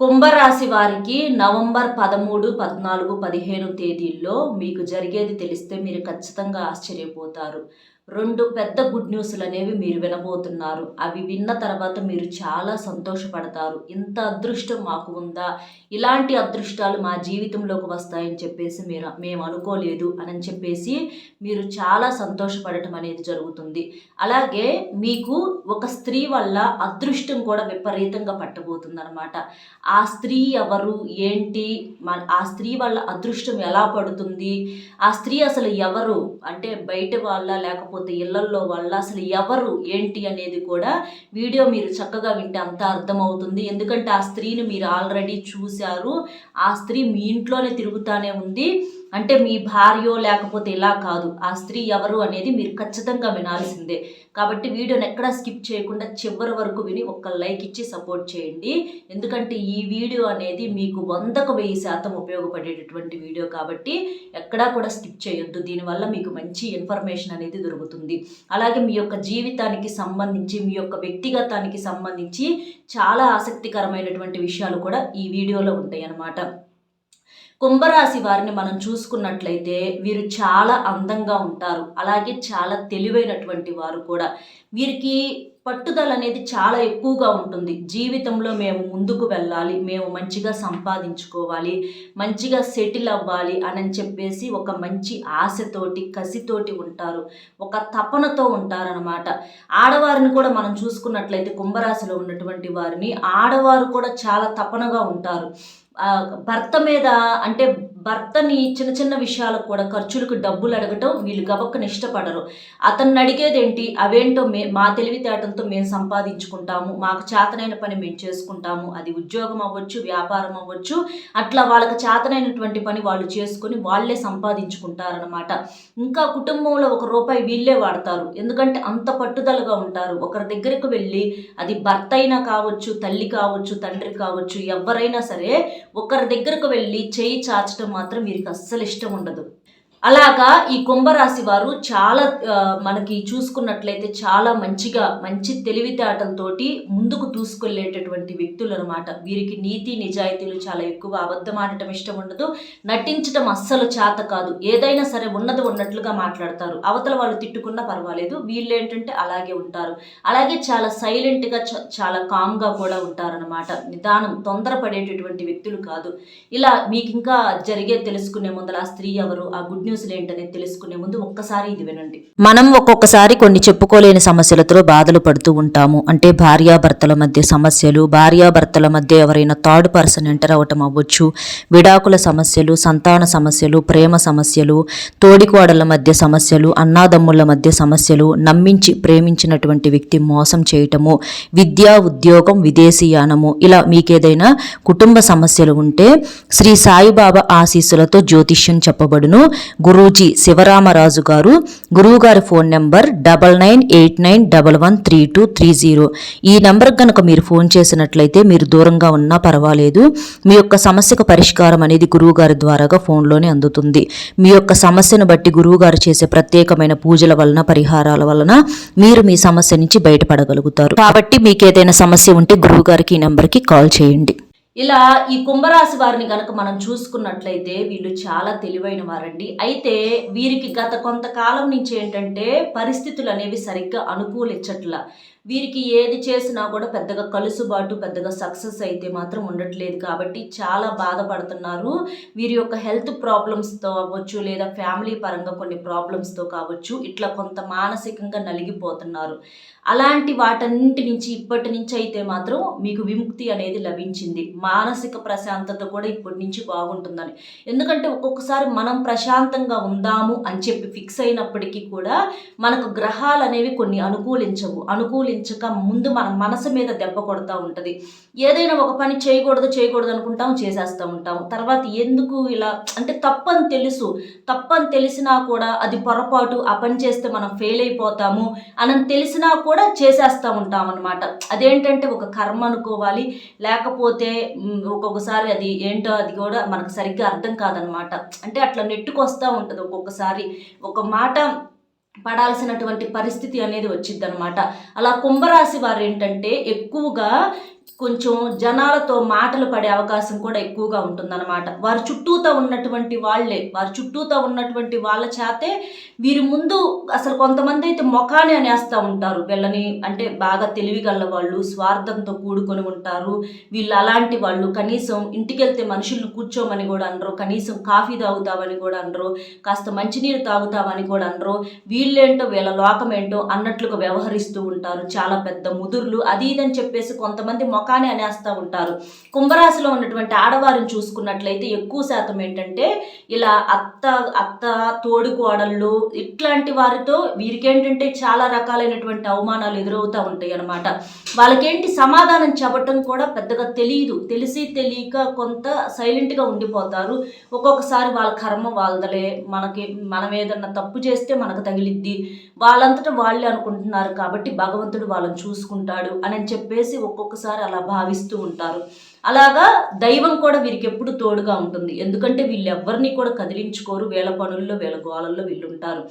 కుంభరాశి వారికి నవంబర్ పదమూడు పద్నాలుగు పదిహేను తేదీల్లో మీకు జరిగేది తెలిస్తే మీరు ఖచ్చితంగా ఆశ్చర్యపోతారు. రెండు పెద్ద గుడ్ న్యూస్లు అనేవి మీరు వినబోతున్నారు. అవి విన్న తర్వాత మీరు చాలా సంతోషపడతారు. ఇంత అదృష్టం మాకు ఉందా? ఇలాంటి అదృష్టాలు మా జీవితంలోకి వస్తాయని చెప్పేసి మీరు మేము అనుకోలేదు అని చెప్పేసి మీరు చాలా సంతోషపడటం అనేది జరుగుతుంది. అలాగే మీకు ఒక స్త్రీ వల్ల అదృష్టం కూడా విపరీతంగా పట్టబోతుంది అనమాట ఆ స్త్రీ ఎవరు? ఏంటి? ఆ స్త్రీ వల్ల అదృష్టం ఎలా పడుతుంది? ఆ స్త్రీ అసలు ఎవరు? అంటే బయట వాళ్ళ లేకపోతే ఇళ్ళల్లో వాళ్ళ అసలు ఎవరు ఏంటి అనేది కూడా వీడియో మీరు చక్కగా వింటే అంత అర్థమవుతుంది. ఎందుకంటే ఆ స్త్రీని మీరు ఆల్రెడీ చూశారు. ఆ స్త్రీ మీ ఇంట్లోనే తిరుగుతానే ఉంది. అంటే మీ భార్యో లేకపోతే ఇలా కాదు ఆ స్త్రీ ఎవరు అనేది మీరు ఖచ్చితంగా వినాల్సిందే. కాబట్టి వీడియోని ఎక్కడా స్కిప్ చేయకుండా చివరి వరకు విని ఒక్క లైక్ ఇచ్చి సపోర్ట్ చేయండి. ఎందుకంటే ఈ వీడియో అనేది మీకు వందకు వెయ్యి శాతం ఉపయోగపడేటటువంటి వీడియో కాబట్టి ఎక్కడా కూడా స్కిప్ చేయొద్దు. దీనివల్ల మీకు మంచి ఇన్ఫర్మేషన్ అనేది దొరుకుతుంది. అలాగే మీ యొక్క జీవితానికి సంబంధించి మీ యొక్క వ్యక్తిగతానికి సంబంధించి చాలా ఆసక్తికరమైనటువంటి విషయాలు కూడా ఈ వీడియోలో ఉంటాయి అన్నమాట కుంభరాశి వారిని మనం చూసుకున్నట్లయితే వీరు చాలా అందంగా ఉంటారు. అలాగే చాలా తెలివైనటువంటి వారు కూడా. వీరికి పట్టుదల అనేది చాలా ఎక్కువగా ఉంటుంది. జీవితంలో మేము ముందుకు వెళ్ళాలి మేము మంచిగా సంపాదించుకోవాలి మంచిగా సెటిల్ అవ్వాలి అని చెప్పేసి ఒక మంచి ఆశతోటి కసితోటి ఉంటారు. ఒక తపనతో ఉంటారనమాట ఆడవారిని కూడా మనం చూసుకున్నట్లయితే కుంభరాశిలో ఉన్నటువంటి వారిని ఆడవారు కూడా చాలా తపనగా ఉంటారు. భర్త మీద అంటే భర్తని చిన్న చిన్న విషయాలకు కూడా ఖర్చులకు డబ్బులు అడగటం వీళ్ళు గబక్కని ఇష్టపడరు అతన్ని అడిగేదేంటి? అవేంటో మే మా తెలివితేటలతో మేము సంపాదించుకుంటాము. మాకు చేతనైన పని మేము చేసుకుంటాము. అది ఉద్యోగం అవ్వచ్చు వ్యాపారం అవ్వచ్చు. అట్లా వాళ్ళకి చేతనైనటువంటి పని వాళ్ళు చేసుకొని వాళ్ళే సంపాదించుకుంటారనమాట ఇంకా కుటుంబంలో ఒక రూపాయి వీళ్ళే వాడతారు. ఎందుకంటే అంత పట్టుదలగా ఉంటారు. ఒకరి దగ్గరకు వెళ్ళి అది భర్త అయినా కావచ్చు తల్లి కావచ్చు తండ్రి కావచ్చు ఎవరైనా సరే ఒకరి దగ్గరకు వెళ్ళి చేయి చాచడం మాత్రం వీరికి అస్సలు ఇష్టం ఉండదు. అలాగా ఈ కుంభరాశి వారు చాలా మనకి చూసుకున్నట్లయితే చాలా మంచిగా మంచి తెలివితేటలతోటి ముందుకు దూసుకెళ్ళేటటువంటి వ్యక్తులు అనమాట వీరికి నీతి నిజాయితీలు చాలా ఎక్కువ. అబద్ధం ఆడటం ఇష్టం ఉండదు. నటించడం అస్సలు చేత కాదు. ఏదైనా సరే ఉన్నది ఉన్నట్లుగా మాట్లాడతారు. అవతల వాళ్ళు తిట్టుకున్నా పర్వాలేదు. వీళ్ళు ఏంటంటే అలాగే ఉంటారు. అలాగే చాలా సైలెంట్గా చాలా కామ్గా కూడా ఉంటారనమాట. నిదానం తొందరపడేటటువంటి వ్యక్తులు కాదు. ఇలా మీకు ఇంకా జరిగే తెలుసుకునే ముందర ఆ స్త్రీ ఎవరు ఆ గుడ్ న్యూస్లు ఏంటనేది తెలుసుకునే ముందు ఒక్కసారి ఇది వినండి. మనం ఒక్కొక్కసారి కొన్ని చెప్పుకోలేని సమస్యలతో బాధలు పడుతూ ఉంటాము. అంటే భార్యాభర్తల మధ్య సమస్యలు భార్యాభర్తల మధ్య ఎవరైనా థర్డ్ పర్సన్ ఎంటర్ అవ్వటం అవ్వచ్చు విడాకుల సమస్యలు సంతాన సమస్యలు ప్రేమ సమస్యలు తోడికోడల మధ్య సమస్యలు అన్నాదమ్ముల మధ్య సమస్యలు నమ్మించి ప్రేమించినటువంటి వ్యక్తి మోసం చేయటము విద్యా ఉద్యోగం విదేశీయానము ఇలా మీకేదైనా కుటుంబ సమస్యలు ఉంటే శ్రీ సాయిబాబా ఆశీస్సులతో జ్యోతిష్యం చెప్పబడును. గురూజీ శివరామరాజు గారు గురువుగారి phone number double nine eight nine double one three two three zero. ఈ నెంబర్ కనుక మీరు ఫోన్ చేసినట్లయితే మీరు దూరంగా ఉన్నా పర్వాలేదు. మీ యొక్క సమస్యకు పరిష్కారం అనేది గురువుగారి ద్వారాగా ఫోన్లోనే అందుతుంది. మీ యొక్క సమస్యను బట్టి గురువుగారు చేసే ప్రత్యేకమైన పూజల వలన పరిహారాల వలన మీరు మీ సమస్య నుంచి బయటపడగలుగుతారు. కాబట్టి మీకు ఏదైనా సమస్య ఉంటే గురువుగారికి ఈ నెంబర్కి కాల్ చేయండి. ఇలా ఈ కుంభరాశి వారిని కనుక మనం చూసుకున్నట్లయితే వీళ్ళు చాలా తెలివైన వారండి. అయితే వీరికి గత కొంతకాలం నుంచి ఏంటంటే పరిస్థితులు అనేవి సరిగ్గా అనుకూలించట్ల. వీరికి ఏది చేసినా కూడా పెద్దగా కలుసుబాటు పెద్దగా సక్సెస్ అయితే మాత్రం ఉండట్లేదు కాబట్టి చాలా బాధపడుతున్నారు. వీరి యొక్క హెల్త్ ప్రాబ్లమ్స్తో అవ్వచ్చు లేదా ఫ్యామిలీ పరంగా కొన్ని ప్రాబ్లమ్స్తో కావచ్చు ఇట్లా కొంత మానసికంగా నలిగిపోతున్నారు. అలాంటి వాటన్నింటి నుంచి ఇప్పటి నుంచి అయితే మాత్రం మీకు విముక్తి అనేది లభించింది. మానసిక ప్రశాంతత కూడా ఇప్పటి నుంచి బాగుంటుందని. ఎందుకంటే ఒక్కొక్కసారి మనం ప్రశాంతంగా ఉందాము అని చెప్పి ఫిక్స్ అయినప్పటికీ కూడా మనకు గ్రహాలు అనేవి కొన్ని అనుకూలించవు. అనుకూలించక ముందు మన మనసు మీద దెబ్బ కొడతా ఉంటుంది. ఏదైనా ఒక పని చేయకూడదు చేయకూడదు అనుకుంటాం చేసేస్తూ ఉంటాం తర్వాత ఎందుకు ఇలా అంటే తప్పని తెలుసు. తప్పని తెలిసినా కూడా అది పొరపాటు. ఆ పని చేస్తే మనం ఫెయిల్ అయిపోతాము. అని తెలిసినా కూడా కూడా చేసేస్తూ ఉంటాం అనమాట అదేంటంటే ఒక కర్మ అనుకోవాలి లేకపోతే ఒక్కొక్కసారి అది ఏంటో అది కూడా మనకు సరిగ్గా అర్థం కాదనమాట అంటే అట్లా నెట్టుకొస్తూ ఉంటుంది ఒక్కొక్కసారి. ఒక మాట పడాల్సినటువంటి పరిస్థితి అనేది వచ్చిందనమాట అలా కుంభరాశి వారు ఏంటంటే ఎక్కువగా కొంచెం జనాలతో మాటలు పడే అవకాశం కూడా ఎక్కువగా ఉంటుందన్నమాట. వారి చుట్టూతో ఉన్నటువంటి వాళ్ళే వారి చుట్టూతో ఉన్నటువంటి వాళ్ళ చేతే వీరి ముందు అసలు కొంతమంది అయితే మొఖాన్ని అనేస్తూ ఉంటారు. వీళ్ళని అంటే బాగా తెలివిగల వాళ్ళు స్వార్థంతో కూడుకొని ఉంటారు. వీళ్ళు అలాంటి వాళ్ళు కనీసం ఇంటికి వెళ్తే మనుషుల్ని కూర్చోమని కూడా అనరు కనీసం కాఫీ తాగుతామని కూడా అనరు కాస్త మంచినీరు తాగుతామని కూడా అనరు. వీళ్ళేంటో వీళ్ళ లోకం ఏంటో అన్నట్లుగా వ్యవహరిస్తూ ఉంటారు. చాలా పెద్ద ముదుర్లు అది ఇదని చెప్పేసి కొంతమంది మొఖాన్ని అనేస్తూ ఉంటారు. కుంభరాశిలో ఉన్నటువంటి ఆడవారిని చూసుకున్నట్లయితే ఎక్కువ శాతం ఏంటంటే ఇలా అత్త అత్త తోడు కోడళ్ళు ఇట్లాంటి వారితో వీరికేంటంటే చాలా రకాలైనటువంటి అవమానాలు ఎదురవుతూ ఉంటాయి అన్నమాట. వాళ్ళకేంటి సమాధానం చెప్పటం కూడా పెద్దగా తెలియదు తెలిసి తెలియక కొంత సైలెంట్గా ఉండిపోతారు. ఒక్కొక్కసారి వాళ్ళ కర్మ వాళ్ళదలే మనకి మనం ఏదన్నా తప్పు చేస్తే మనకు తగిలిద్ది. వాళ్ళంతటా వాళ్ళే అనుకుంటున్నారు కాబట్టి భగవంతుడు వాళ్ళని చూసుకుంటాడు అని చెప్పేసి ఒక్కొక్కసారి అలా భావిస్తూ ఉంటారు. అలాగా దైవం కూడా వీరికి ఎప్పుడు తోడుగా ఉంటుంది. ఎందుకంటే వీళ్ళు ఎవరిని కూడా కదిలించుకోరు. వేల పనుల్లో వేల గోళల్లో వీళ్ళు ఉంటారు.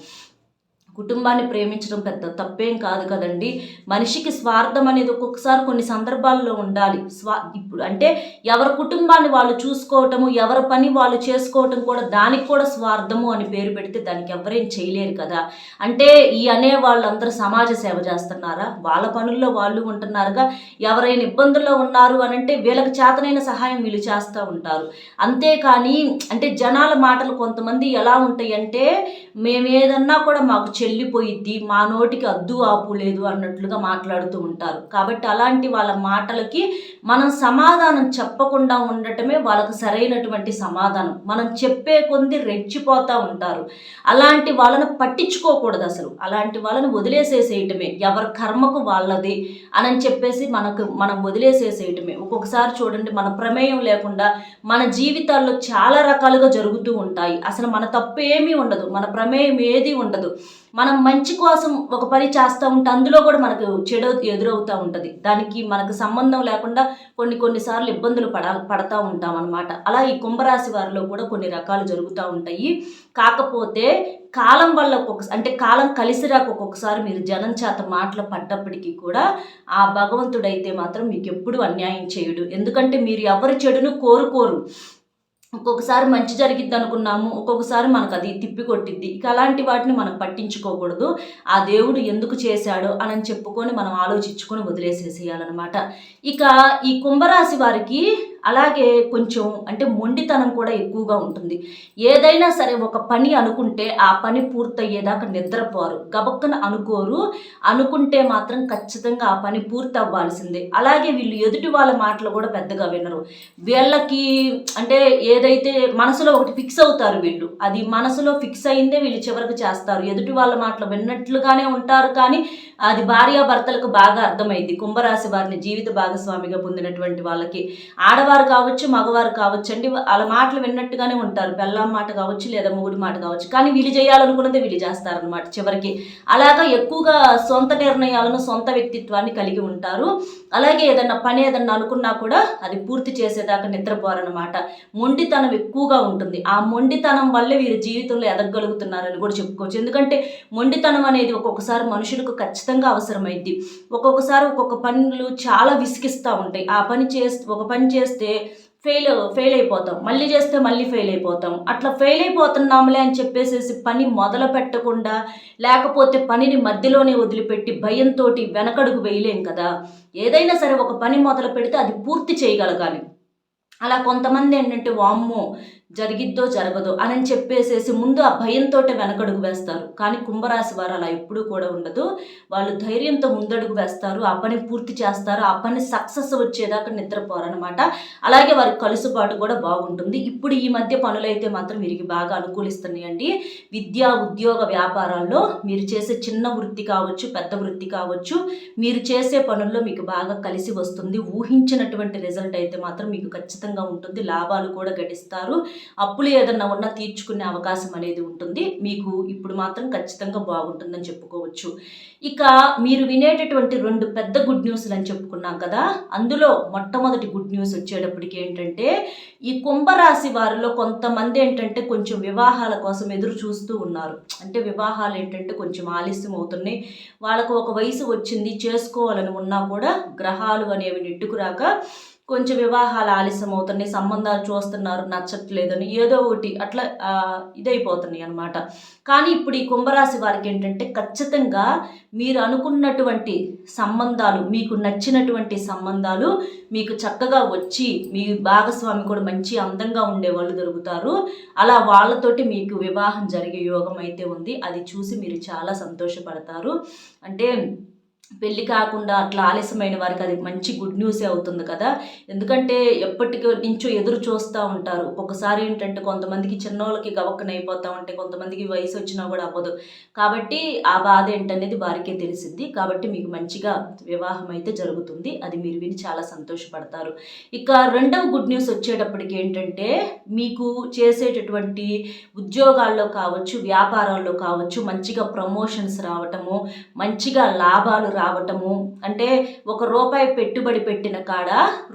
కుటుంబాన్ని ప్రేమించడం పెద్ద తప్పేం కాదు కదండి. మనిషికి స్వార్థం అనేది ఒక్కొక్కసారి కొన్ని సందర్భాల్లో ఉండాలి. స్వా ఇప్పుడు అంటే ఎవరి కుటుంబాన్ని వాళ్ళు చూసుకోవటము ఎవరి పని వాళ్ళు చేసుకోవటం కూడా దానికి కూడా స్వార్థము అని పేరు పెడితే దానికి ఎవరేం చేయలేరు కదా. అంటే ఈ అనే వాళ్ళందరూ సమాజ సేవ చేస్తున్నారా? వాళ్ళ పనుల్లో వాళ్ళు ఉంటున్నారుగా? ఎవరైనా ఇబ్బందుల్లో ఉన్నారు అని అంటే వీళ్ళకి చేతనైన సహాయం వీళ్ళు చేస్తూ ఉంటారు. అంతేకాని అంటే జనాల మాటలు కొంతమంది ఎలా ఉంటాయి అంటే మేమేదన్నా కూడా మాకు చెల్లిపోయిద్ది మా నోటికి అద్దు ఆపు లేదు అన్నట్లుగా మాట్లాడుతూ ఉంటారు. కాబట్టి అలాంటి వాళ్ళ మాటలకి మనం సమాధానం చెప్పకుండా ఉండటమే వాళ్ళకు సరైనటువంటి సమాధానం. మనం చెప్పే కొంది రెచ్చిపోతూ ఉంటారు. అలాంటి వాళ్ళను పట్టించుకోకూడదు అసలు. అలాంటి వాళ్ళని వదిలేసేసేయటమే. ఎవరి కర్మకు వాళ్ళది అని చెప్పేసి మనకు మనం వదిలేసేసేయటమే. ఒక్కొక్కసారి చూడండి మన ప్రమేయం లేకుండా మన జీవితాల్లో చాలా రకాలుగా జరుగుతూ ఉంటాయి. అసలు మన తప్పు ఏమీ ఉండదు. మన ప్రమేయం ఏది ఉండదు. మనం మంచి కోసం ఒక పని చేస్తూ ఉంటే అందులో కూడా మనకు చెడు ఎదురవుతూ ఉంటుంది. దానికి మనకు సంబంధం లేకుండా కొన్ని కొన్నిసార్లు ఇబ్బందులు పడ పడతా ఉంటాం అనమాట అలా ఈ కుంభరాశి వారిలో కూడా కొన్ని రకాలు జరుగుతూ ఉంటాయి. కాకపోతే కాలం వల్ల ఒక్కొక్క అంటే కాలం కలిసి రాక ఒక్కొక్కసారి మీరు జనం చేత మాటలు పడ్డప్పటికీ కూడా ఆ భగవంతుడైతే మాత్రం మీకు ఎప్పుడు అన్యాయం చేయడు. ఎందుకంటే మీరు ఎవరి చెడును కోరుకోరు. ఒక్కొక్కసారి మంచి జరిగిద్ది అనుకున్నాము ఒక్కొక్కసారి మనకు అది తిప్పి కొట్టిద్ది. ఇక అలాంటి వాటిని మనం పట్టించుకోకూడదు. ఆ దేవుడు ఎందుకు చేశాడో అని చెప్పుకొని మనం ఆలోచించుకొని వదిలేసేసేయాలన్నమాట. ఇక ఈ కుంభరాశి వారికి అలాగే కొంచెం అంటే మొండితనం కూడా ఎక్కువగా ఉంటుంది. ఏదైనా సరే ఒక పని అనుకుంటే ఆ పని పూర్తయ్యేదాకా నిద్రపోరు. గబక్కన అనుకోరు. అనుకుంటే మాత్రం ఖచ్చితంగా ఆ పని పూర్తి అవ్వాల్సిందే అలాగే వీళ్ళు ఎదుటి వాళ్ళ మాటలు కూడా పెద్దగా వినరు. వీళ్ళకి అంటే ఏదైతే మనసులో ఒకటి ఫిక్స్ అవుతారు వీళ్ళు. అది మనసులో ఫిక్స్ అయిందే వీళ్ళు చివరికి చేస్తారు. ఎదుటి వాళ్ళ మాటలు విన్నట్లుగానే ఉంటారు కానీ అది భార్యాభర్తలకు బాగా అర్థమైంది కుంభరాశి వారిని జీవిత భాగస్వామిగా పొందినటువంటి వాళ్ళకి. ఆడవారు కావచ్చు మగవారు కావచ్చు అండి వాళ్ళ మాటలు విన్నట్టుగానే ఉంటారు. బెల్లం మాట కావచ్చు లేదా మొగుడి మాట కావచ్చు. కానీ వీళ్ళు చేయాలనుకున్నది వీళ్ళు చేస్తారనమాట చివరికి. అలాగా ఎక్కువగా సొంత నిర్ణయాలను సొంత వ్యక్తిత్వాన్ని కలిగి ఉంటారు. అలాగే ఏదన్నా పని ఏదన్నా అనుకున్నా కూడా అది పూర్తి చేసేదాకా నిద్రపోరనమాట మొండితనం ఎక్కువగా ఉంటుంది. ఆ మొండితనం వల్లే వీరి జీవితంలో ఎదగగలుగుతున్నారని కూడా చెప్పుకోవచ్చు. ఎందుకంటే మొండితనం అనేది ఒక్కొక్కసారి మనుషులకు ఖచ్చితంగా అవసరమైద్ది. ఒక్కొక్కసారి ఒక్కొక్క పనులు చాలా విసిగిస్తూ ఉంటాయి. ఆ పని చేస్తే ఒక పని చేస్తే ఫెయిల్ ఫెయిల్ అయిపోతాం. మళ్ళీ చేస్తే మళ్ళీ ఫెయిల్ అయిపోతాం. అట్లా ఫెయిల్ అయిపోతున్నాంలే అని చెప్పేసేసి పని మొదలు పెట్టకుండా లేకపోతే పనిని మధ్యలోనే వదిలిపెట్టి భయంతో వెనకడుగు వేయలేం కదా. ఏదైనా సరే ఒక పని మొదలు పెడితే అది పూర్తి చేయగలగాలి. అలా కొంతమంది ఏంటంటే వామ్మో జరిగిద్దో జరగదో అని చెప్పేసేసి ముందు ఆ భయంతో వెనకడుగు వేస్తారు. కానీ కుంభరాశి వారు అలా ఎప్పుడూ కూడా ఉండదు. వాళ్ళు ధైర్యంతో ముందడుగు వేస్తారు. ఆ పని పూర్తి చేస్తారు. ఆ పని సక్సెస్ వచ్చేదాకా నిద్రపోరనమాట అలాగే వారి కలుసుబాటు కూడా బాగుంటుంది. ఇప్పుడు ఈ మధ్య పనులైతే మాత్రం వీరికి బాగా అనుకూలిస్తున్నాయండి. విద్యా ఉద్యోగ వ్యాపారాల్లో మీరు చేసే చిన్న వృత్తి కావచ్చు పెద్ద వృత్తి కావచ్చు మీరు చేసే పనుల్లో మీకు బాగా కలిసి వస్తుంది. ఊహించినటువంటి రిజల్ట్ అయితే మాత్రం మీకు ఖచ్చితంగా ఉంటుంది. లాభాలు కూడా గడిస్తారు. అప్పులు ఏదన్నా ఉన్నా తీర్చుకునే అవకాశం అనేది ఉంటుంది. మీకు ఇప్పుడు మాత్రం ఖచ్చితంగా బాగుంటుందని చెప్పుకోవచ్చు. ఇక మీరు వినేటటువంటి రెండు పెద్ద గుడ్ న్యూస్లు అని చెప్పుకున్నాం కదా అందులో మొట్టమొదటి గుడ్ న్యూస్ వచ్చేటప్పటికి ఏంటంటే ఈ కుంభరాశి వారిలో కొంతమంది ఏంటంటే కొంచెం వివాహాల కోసం ఎదురు చూస్తూ ఉన్నారు. అంటే వివాహాలు ఏంటంటే కొంచెం ఆలస్యం అవుతున్నాయి. వాళ్ళకు ఒక వయసు వచ్చింది చేసుకోవాలని ఉన్నా కూడా గ్రహాలు అనేవి నెట్టుకురాక కొంచెం వివాహాలు ఆలస్యం అవుతున్నాయి సంబంధాలు చూస్తున్నారు నచ్చట్లేదని ఏదో ఒకటి అట్లా ఇదైపోతున్నాయి అనమాట కానీ ఇప్పుడు ఈ కుంభరాశి వారికి ఏంటంటే ఖచ్చితంగా మీరు అనుకున్నటువంటి సంబంధాలు మీకు నచ్చినటువంటి సంబంధాలు మీకు చక్కగా వచ్చి మీ భాగస్వామి కూడా మంచి అందంగా ఉండే వాళ్ళు దొరుకుతారు. అలా వాళ్ళతోటి మీకు వివాహం జరిగే యోగం అయితే ఉంది. అది చూసి మీరు చాలా సంతోషపడతారు. అంటే పెళ్ళి కాకుండా అట్లా ఆలస్యమైన వారికి అది మంచి గుడ్ న్యూసే అవుతుంది కదా? ఎందుకంటే ఎప్పటికీ నుంచో ఎదురు చూస్తూ ఉంటారు. ఒక్కొక్కసారి ఏంటంటే కొంతమందికి చిన్నోళ్ళకి గవక్కన అయిపోతూ ఉంటే కొంతమందికి వయసు వచ్చినా కూడా అవ్వదు. కాబట్టి ఆ బాధ ఏంటనేది వారికే తెలిసింది కాబట్టి మీకు మంచిగా వివాహం అయితే జరుగుతుంది. అది మీరు విని చాలా సంతోషపడతారు. ఇక రెండవ గుడ్ న్యూస్ వచ్చేటప్పటికి ఏంటంటే మీకు చేసేటటువంటి ఉద్యోగాల్లో కావచ్చు వ్యాపారాల్లో కావచ్చు మంచిగా ప్రమోషన్స్ రావటము మంచిగా లాభాలు రావటము. అంటే ఒక రూపాయి పెట్టుబడి పెట్టిన కాడ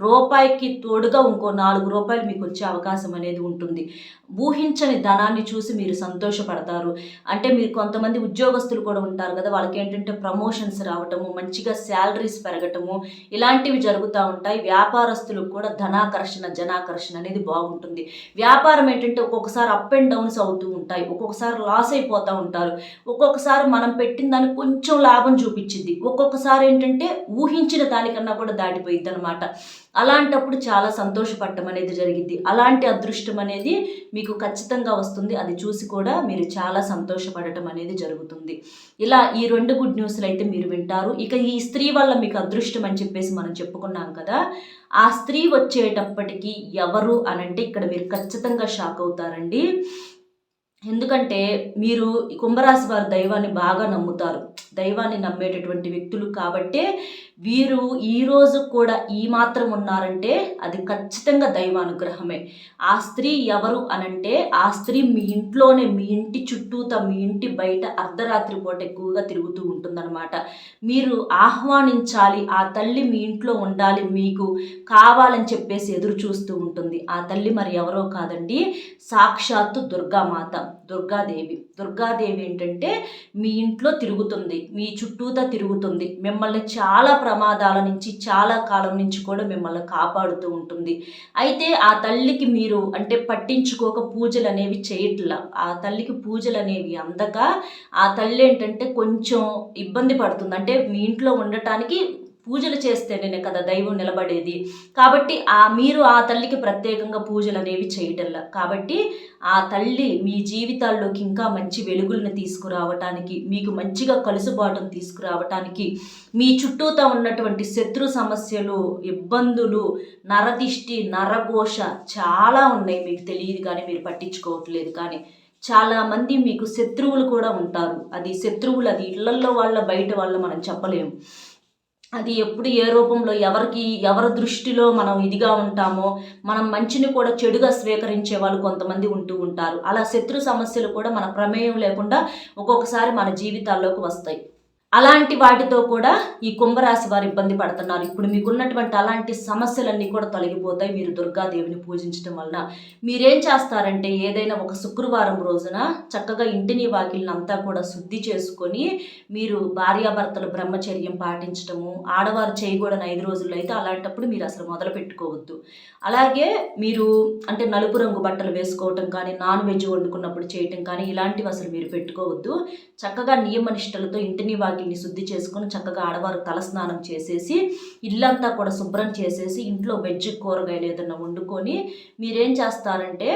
రూపాయికి తోడుగా ఇంకో నాలుగు రూపాయలు మీకు వచ్చే అవకాశం అనేది ఉంటుంది. ఊహించని ధనాన్ని చూసి మీరు సంతోషపడతారు. అంటే మీరు కొంతమంది ఉద్యోగస్తులు కూడా ఉంటారు కదా వాళ్ళకి ఏంటంటే ప్రమోషన్స్ రావటము మంచిగా శాలరీస్ పెరగటము ఇలాంటివి జరుగుతూ ఉంటాయి. వ్యాపారస్తులకు కూడా ధనాకర్షణ జనాకర్షణ అనేది బాగుంటుంది. వ్యాపారం ఏంటంటే ఒక్కొక్కసారి అప్ అండ్ డౌన్స్ అవుతూ ఉంటాయి. ఒక్కొక్కసారి లాస్ అయిపోతూ ఉంటారు. ఒక్కొక్కసారి మనం పెట్టిన దానికి కొంచెం లాభం చూపించింది. ఒక్కొక్కసారి ఏంటంటే ఊహించిన దానికన్నా కూడా దాటిపోయిద్ది అనమాట అలాంటప్పుడు చాలా సంతోషపడటం అనేది జరిగింది అలాంటి అదృష్టం అనేది మీకు ఖచ్చితంగా వస్తుంది. అది చూసి కూడా మీరు చాలా సంతోషపడటం అనేది జరుగుతుంది. ఇలా ఈ రెండు గుడ్ న్యూస్లు అయితే మీరు వింటారు. ఇక ఈ స్త్రీ వల్ల మీకు అదృష్టం అని చెప్పేసి మనం చెప్పుకున్నాం కదా ఆ స్త్రీ వచ్చేటప్పటికి ఎవరు అని అంటే ఇక్కడ మీరు ఖచ్చితంగా షాక్ అవుతారండి. ఎందుకంటే మీరు ఈ కుంభరాశి వారి దైవాన్ని బాగా నమ్ముతారు. దైవాన్ని నమ్మేటటువంటి వ్యక్తులు కాబట్టే వీరు ఈరోజు కూడా ఈ మాత్రం ఉన్నారంటే అది ఖచ్చితంగా దైవానుగ్రహమే. ఆ స్త్రీ ఎవరు అనంటే ఆ స్త్రీ మీ ఇంట్లోనే మీ ఇంటి చుట్టూత మీ ఇంటి బయట అర్ధరాత్రి పూట ఎక్కువగా తిరుగుతూ ఉంటుందన్నమాట. మీరు ఆహ్వానించాలి ఆ తల్లి మీ ఇంట్లో ఉండాలి మీకు కావాలని చెప్పేసి ఎదురు చూస్తూ ఉంటుంది. ఆ తల్లి మరి ఎవరో కాదండి సాక్షాత్తు దుర్గామాత. దుర్గాదేవి. దుర్గాదేవి ఏంటంటే మీ ఇంట్లో తిరుగుతుంది మీ చుట్టూతా తిరుగుతుంది. మిమ్మల్ని చాలా ప్రమాదాల నుంచి చాలా కాలం నుంచి కూడా మిమ్మల్ని కాపాడుతూ ఉంటుంది. అయితే ఆ తల్లికి మీరు అంటే పట్టించుకోక పూజలు అనేవి చేయట్లా. ఆ తల్లికి పూజలు అనేవి అందక ఆ తల్లి ఏంటంటే కొంచెం ఇబ్బంది పడుతుంది. అంటే మీ ఇంట్లో ఉండటానికి పూజలు చేస్తేనే కదా దైవం నిలబడేది. కాబట్టి ఆ మీరు ఆ తల్లికి ప్రత్యేకంగా పూజలు అనేవి చేయటంలా కాబట్టి ఆ తల్లి మీ జీవితాల్లోకి ఇంకా మంచి వెలుగులను తీసుకురావటానికి మీకు మంచిగా కలుసుబాటును తీసుకురావటానికి మీ చుట్టూతా ఉన్నటువంటి శత్రు సమస్యలు ఇబ్బందులు నరదిష్టి నరఘోష చాలా ఉన్నాయి మీకు తెలియదు కానీ మీరు పట్టించుకోవట్లేదు కానీ. చాలామంది మీకు శత్రువులు కూడా ఉంటారు. అది శత్రువులు అది ఇళ్ళల్లో వాళ్ళ బయట వాళ్ళ మనం చెప్పలేము. అది ఎప్పుడు ఏ రూపంలో ఎవరికి ఎవరి దృష్టిలో మనం ఇదిగా ఉంటామో మనం మంచిని కూడా చెడుగా స్వీకరించే వాళ్ళు కొంతమంది ఉంటూ ఉంటారు. అలా శత్రు సమస్యలు కూడా మన ప్రమేయం లేకుండా ఒక్కొక్కసారి మన జీవితాల్లోకి వస్తాయి. అలాంటి వాటితో కూడా ఈ కుంభరాశి వారు ఇబ్బంది పడుతున్నారు. ఇప్పుడు మీకున్నటువంటి అలాంటి సమస్యలన్నీ కూడా తొలగిపోతాయి. మీరు దుర్గాదేవిని పూజించడం వలన మీరేం చేస్తారంటే ఏదైనా ఒక శుక్రవారం రోజున చక్కగా ఇంటిని వాకిల్ని అంతా కూడా శుద్ధి చేసుకొని మీరు భార్యాభర్తలు బ్రహ్మచర్యం పాటించడము ఆడవారు చేయకూడని ఐదు రోజుల్లో అయితే అలాంటప్పుడు మీరు అసలు మొదలు పెట్టుకోవద్దు. అలాగే మీరు అంటే నలుపు రంగు బట్టలు వేసుకోవటం కానీ నాన్ వెజ్ వండుకున్నప్పుడు చేయటం కానీ ఇలాంటివి అసలు మీరు పెట్టుకోవద్దు. చక్కగా నియమనిష్టలతో ఇంటిని వాకి వాటిని శుద్ధి చేసుకొని చక్కగా ఆడవారు తలస్నానం చేసేసి ఇల్లంతా కూడా శుభ్రం చేసేసి ఇంట్లో వెజ్ కూరగాయలు ఏదైనా వండుకొని మీరేం చేస్తారంటే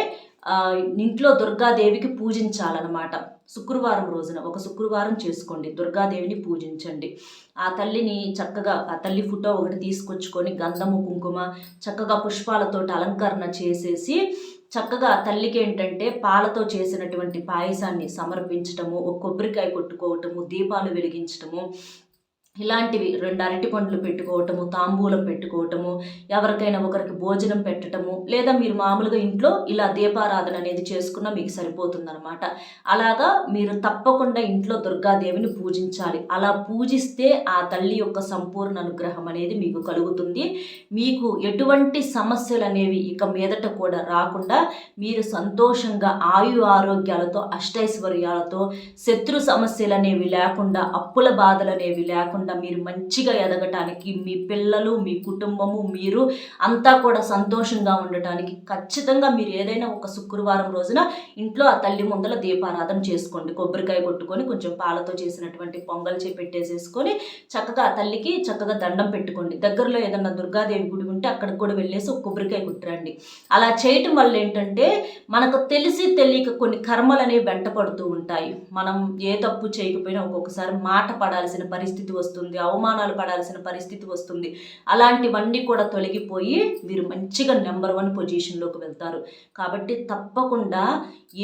ఇంట్లో దుర్గాదేవికి పూజించాలన్నమాట. శుక్రవారం రోజున ఒక శుక్రవారం చేసుకోండి. దుర్గాదేవిని పూజించండి. ఆ తల్లిని చక్కగా ఆ తల్లి ఫోటో ఒకటి తీసుకొచ్చుకొని గంధము కుంకుమ చక్కగా పుష్పాలతోటి అలంకరణ చేసేసి చక్కగా తల్లికి ఏంటంటే పాలతో చేసినటువంటి పాయసాన్ని సమర్పించటము ఒక కొబ్బరికాయ కొట్టుకోవటము దీపాలు వెలిగించటము ఇలాంటివి రెండు అరటి పండ్లు పెట్టుకోవటము తాంబూలం పెట్టుకోవటము ఎవరికైనా ఒకరికి భోజనం పెట్టటము లేదా మీరు మామూలుగా ఇంట్లో ఇలా దీపారాధన అనేది చేసుకున్నా మీకు సరిపోతుందన్నమాట. అలాగా మీరు తప్పకుండా ఇంట్లో దుర్గాదేవిని పూజించాలి. అలా పూజిస్తే ఆ తల్లి యొక్క సంపూర్ణ అనుగ్రహం అనేది మీకు కలుగుతుంది. మీకు ఎటువంటి సమస్యలు అనేవి ఇక మీదట కూడా రాకుండా మీరు సంతోషంగా ఆయు ఆరోగ్యాలతో అష్టైశ్వర్యాలతో శత్రు సమస్యలు అనేవి లేకుండా అప్పుల బాధలు అనేవి లేకుండా మీరు మంచిగా ఎదగటానికి మీ పిల్లలు మీ కుటుంబము మీరు అంతా కూడా సంతోషంగా ఉండటానికి ఖచ్చితంగా మీరు ఏదైనా ఒక శుక్రవారం రోజున ఇంట్లో ఆ తల్లి ముందల దీపారాధన చేసుకోండి. కొబ్బరికాయ కొట్టుకొని కొంచెం పాలతో చేసినటువంటి పొంగల్ చేపెట్టేసేసుకొని చక్కగా ఆ తల్లికి చక్కగా దండం పెట్టుకోండి. దగ్గరలో ఏదన్నా దుర్గాదేవి గుడి ఉంటే అక్కడికి కూడా వెళ్ళేసి ఒక కొబ్బరికాయ కుట్టరండి. అలా చేయటం వల్ల ఏంటంటే మనకు తెలిసి తెలియక కొన్ని కర్మలు అనేవి వెంట పడుతూ ఉంటాయి. మనం ఏ తప్పు చేయకపోయినా ఒక్కొక్కసారి మాట పడాల్సిన పరిస్థితి వస్తుంది అవమానాలు పడాల్సిన పరిస్థితి వస్తుంది. అలాంటివన్నీ కూడా తొలగిపోయి మీరు మంచిగా నెంబర్ వన్ పొజిషన్లోకి వెళ్తారు. కాబట్టి తప్పకుండా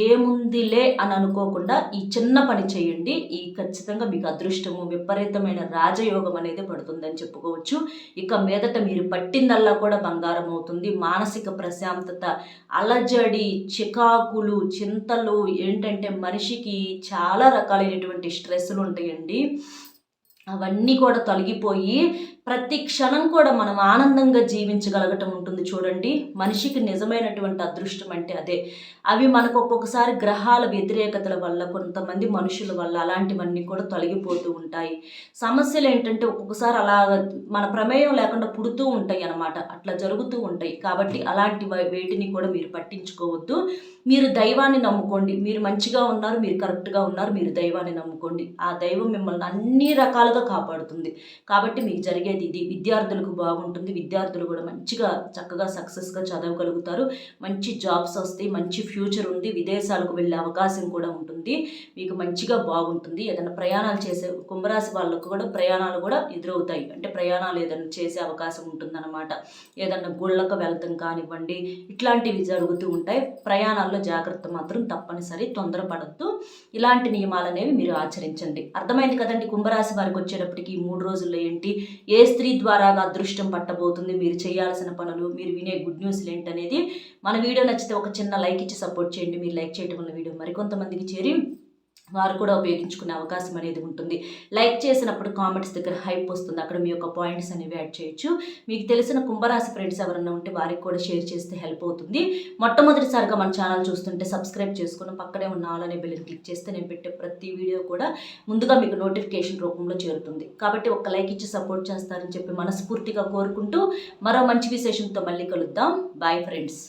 ఏముందిలే అని అనుకోకుండా ఈ చిన్న పని చేయండి. ఈ ఖచ్చితంగా మీకు అదృష్టము విపరీతమైన రాజయోగం అనేది పడుతుందని చెప్పుకోవచ్చు. ఇక మీదట మీరు పట్టిందల్లా కూడా బంగారం అవుతుంది. మానసిక ప్రశాంతత అలజడి చికాకులు చింతలు ఏంటంటే మనిషికి చాలా రకాలైనటువంటి స్ట్రెస్లు ఉంటాయండి. అవన్నీ కూడా తొలగిపోయి ప్రతి క్షణం కూడా మనం ఆనందంగా జీవించగలగటం ఉంటుంది చూడండి. మనిషికి నిజమైనటువంటి అదృష్టం అంటే అదే. అవి మనకు ఒక్కొక్కసారి గ్రహాల వ్యతిరేకతల వల్ల కొంతమంది మనుషుల వల్ల అలాంటివన్నీ కూడా తొలగిపోతూ ఉంటాయి. సమస్యలు ఏంటంటే ఒక్కొక్కసారి అలా మన ప్రమేయం లేకుండా పుడుతూ ఉంటాయి అన్నమాట. అట్లా జరుగుతూ ఉంటాయి. కాబట్టి అలాంటి వేటిని కూడా మీరు పట్టించుకోవద్దు. మీరు దైవాన్ని నమ్ముకోండి. మీరు మంచిగా ఉన్నారు మీరు కరెక్ట్గా ఉన్నారు మీరు దైవాన్ని నమ్ముకోండి. ఆ దైవం మిమ్మల్ని అన్ని రకాలుగా కాపాడుతుంది. కాబట్టి మీకు జరిగేది ఇది. విద్యార్థులకు బాగుంటుంది. విద్యార్థులు కూడా మంచిగా చక్కగా సక్సెస్గా చదవగలుగుతారు. మంచి జాబ్స్ వస్తాయి. మంచి ఫ్యూచర్ ఉంది. విదేశాలకు వెళ్ళే అవకాశం కూడా ఉంటుంది. మీకు మంచిగా బాగుంటుంది. ఏదైనా ప్రయాణాలు చేసే కుంభరాశి వాళ్ళకు కూడా ప్రయాణాలు కూడా ఎదురవుతాయి. అంటే ప్రయాణాలు ఏదైనా చేసే అవకాశం ఉంటుందన్నమాట. ఏదైనా గుళ్ళకు వెళ్తాం కానివ్వండి ఇట్లాంటివి జరుగుతూ ఉంటాయి. ప్రయాణాల్లో జాగ్రత్త మాత్రం తప్పనిసరి. తొందరపడద్దు. ఇలాంటి నియమాలు అనేవి మీరు ఆచరించండి. అర్థమైంది కదండి? కుంభరాశి వారికి వచ్చేటప్పటికి మూడు రోజుల్లో ఏంటి? ఏ స్త్రీ ద్వారా అదృష్టం పట్టబోతుంది? మీరు చేయాల్సిన పనులు మీరు వినే గుడ్ న్యూస్లు ఏంటనేది మన వీడియో నచ్చితే ఒక చిన్న లైక్ ఇచ్చి సపోర్ట్ చేయండి. మీరు లైక్ చేయడం వల్ల వీడియో మరికొంతమందికి చేరి వారు కూడా ఉపయోగించుకునే అవకాశం అనేది ఉంటుంది. లైక్ చేసినప్పుడు కామెంట్స్ దగ్గర హైప్ వస్తుంది. అక్కడ మీ యొక్క పాయింట్స్ అనేవి యాడ్ చేయొచ్చు. మీకు తెలిసిన కుంభరాశి ఫ్రెండ్స్ ఎవరన్నా ఉంటే వారికి కూడా షేర్ చేస్తే హెల్ప్ అవుతుంది. మొట్టమొదటిసారిగా మన ఛానల్ చూస్తుంటే సబ్స్క్రైబ్ చేసుకుని పక్కనే ఉన్న ఆల్ అనే బెల్ని క్లిక్ చేస్తే నేను పెట్టే ప్రతి వీడియో కూడా ముందుగా మీకు నోటిఫికేషన్ రూపంలో చేరుతుంది. కాబట్టి ఒక లైక్ ఇచ్చి సపోర్ట్ చేస్తారని చెప్పి మనస్ఫూర్తిగా కోరుకుంటూ మరో మంచి విశేషంతో మళ్ళీ కలుద్దాం. Bye friends